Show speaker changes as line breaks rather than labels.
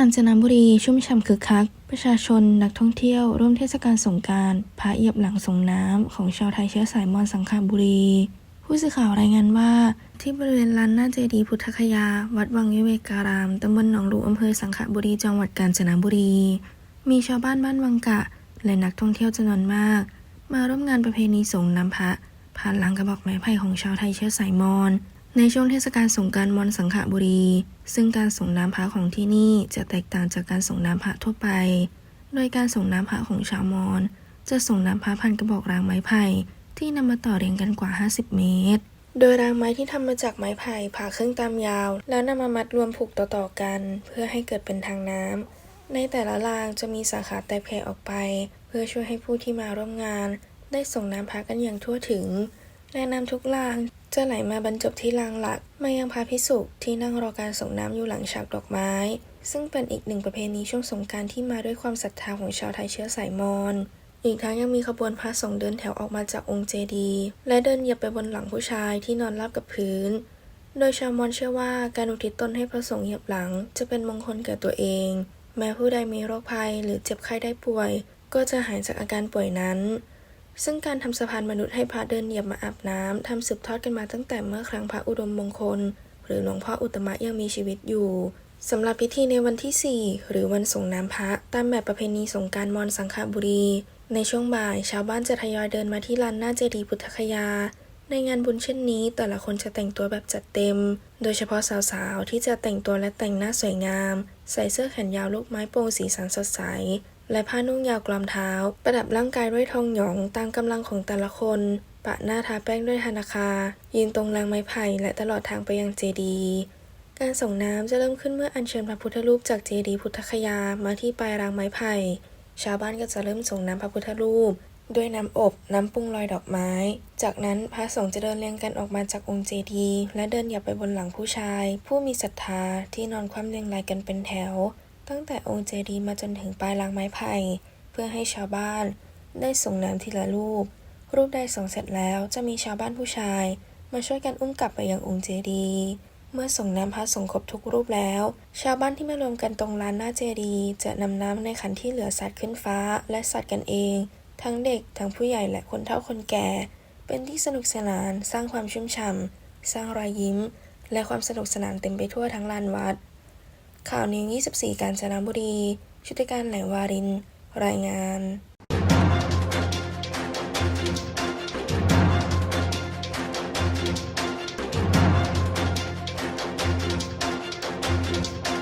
าญจนบุรีชุ่มฉ่ำคึกคัก ประชาชนนักท่องเที่ยว ร่วมเทศกาลสงการพระเหยียบหลังสงน้ำของชาวไทยเชื้อสายมอญสังขบุรี ผู้สื่อข่าวรายงานว่า ที่บริเวณลานหน้าเจดีย์พุทธคยา วัดวังวิเวการามตำบลหนองลูอำเภอสังขบุรีจังหวัดกาญจนบุรี มีชาวบ้านบ้านวังกะ และนักท่องเที่ยวจำนวนมาก มาร่วมงานประเพณีสงน้ำพระผ่านหลังกระบอกไม้ไผ่ของชาวไทยเชื้อสายมอญ ในช่วงเทศกาลสงการมอญสังขบุรี ซึ่งการส่งน้ำพระของที่นี่จะแตกต่างจากการส่งน้ำพระทั่วไป โดยการส่งน้ำพระของชาวมอญจะส่งน้ำพระพันกระบอกรางไม้ไผ่ที่นำมาต่อเรียงกันกว่า 50 เมตร โดยรางไม้ที่ทำมาจากไม้ไผ่ผ่าครึ่งตามยาว แล้วนำมามัดรวมผูกต่อๆกัน เพื่อให้เกิดเป็นทางน้ำในแต่ละรางจะมีสาขาแตกแผ่ออกไป เพื่อช่วยให้ผู้ที่มาร่วมงาน ได้ส่งน้ำพระกันอย่างทั่วถึงและน้ำทุกราง จะไหลมาบรรจบที่รางหลัก มายังพระพิสุที่นั่งรอการส่งน้ำอยู่หลังฉากดอกไม้ ซึ่งเป็นอีกหนึ่งประเพณีช่วงสงกรารที่มาด้วยความศรัทธาของชาวไทยเชื้อสายมอญอีกทั้งยังมีขบวนพระสงฆ์เดินแถวออกมาจากองค์เจดีย์และเดินเหยียบไปบนหลังผู้ชายที่นอนราบกับพื้น โดยชาวมอญเชื่อว่าการอุทิศตนให้พระสงฆ์เหยียบหลัง จะเป็นมงคลแก่ตัวเอง แม้ผู้ใดมีโรคภัยหรือเจ็บไข้ได้ป่วย ก็จะหายจากอาการป่วยนั้น ซึ่งการทำสะพานมนุษย์ให้พระเดินเหยียบมาอาบน้ำทำสืบทอดกันมาตั้งแต่เมื่อครั้งพระอุดมมงคล หรือหลวงพ่ออุตมะยังมีชีวิตอยู่สำหรับพิธีในวันที่ 4 หรือวันส่งน้ำพระตามแบบประเพณีสงการมอญสังขบุรี ในช่วงบ่าย ชาวบ้านจะทยอยเดินมาที่ลานหน้าเจดีย์พุทธคยา ในงานบุญเช่นนี้ แต่ละคนจะแต่งตัวแบบจัดเต็ม โดยเฉพาะสาวๆ ที่จะแต่งตัวและแต่งหน้าสวยงาม ใส่เสื้อแขนยาวลูกไม้โปร่งสีสันสดใส และผ้านุ่งยาวกลอมเท้า ประดับร่างกายด้วยทองหยองตามกำลังของแต่ละคน ปะหน้าทาแป้งด้วยธนาคา ยืนตรงรางไม้ไผ่และตลอดทางไปยังเจดีย์การส่งน้ำจะเริ่มขึ้นเมื่ออัญเชิญพระพุทธรูปจากเจดีย์พุทธคยามาที่ปลายรางไม้ไผ่ ชาวบ้านก็จะเริ่มส่งน้ำพระพุทธรูป ด้วยน้ำอบน้ำปรุงลอยดอกไม้ จากนั้นพระสงฆ์จะเดินเรียงกันออกมาจากองค์เจดีย์และเดินหยียบไปบนหลังผู้ชาย ผู้มีศรัทธาที่นอนคว่ำเรียงรายกันเป็นแถว ตั้งแต่องค์เจดีย์มาจนถึงปลายรางไม้ไผ่เพื่อให้ชาวบ้านได้ส่งน้ำทีละรูป รูปใดส่งเสร็จแล้วจะมีชาวบ้านผู้ชาย มาช่วยกันอุ้มกลับไปยังองค์เจดีย์เมื่อส่งน้ำพระสงฆ์ครบทุกรูปแล้ว ชาวบ้านที่มารวมกันตรงลานหน้าเจดีย์จะนำน้ำในขันที่เหลือสัตว์ขึ้นฟ้า และสัตว์กันเอง ทั้งเด็กทั้งผู้ใหญ่และคนเฒ่าคนแก่ เป็นที่สนุกสนาน สร้างความชุ่มฉ่ำสร้างรอยยิ้ม และความสนุกสนานเต็มไปทั่วทั้งลานวัด ข่าวนิว 24 กาญจนบุรี ชุติการไหลวาริน รายงาน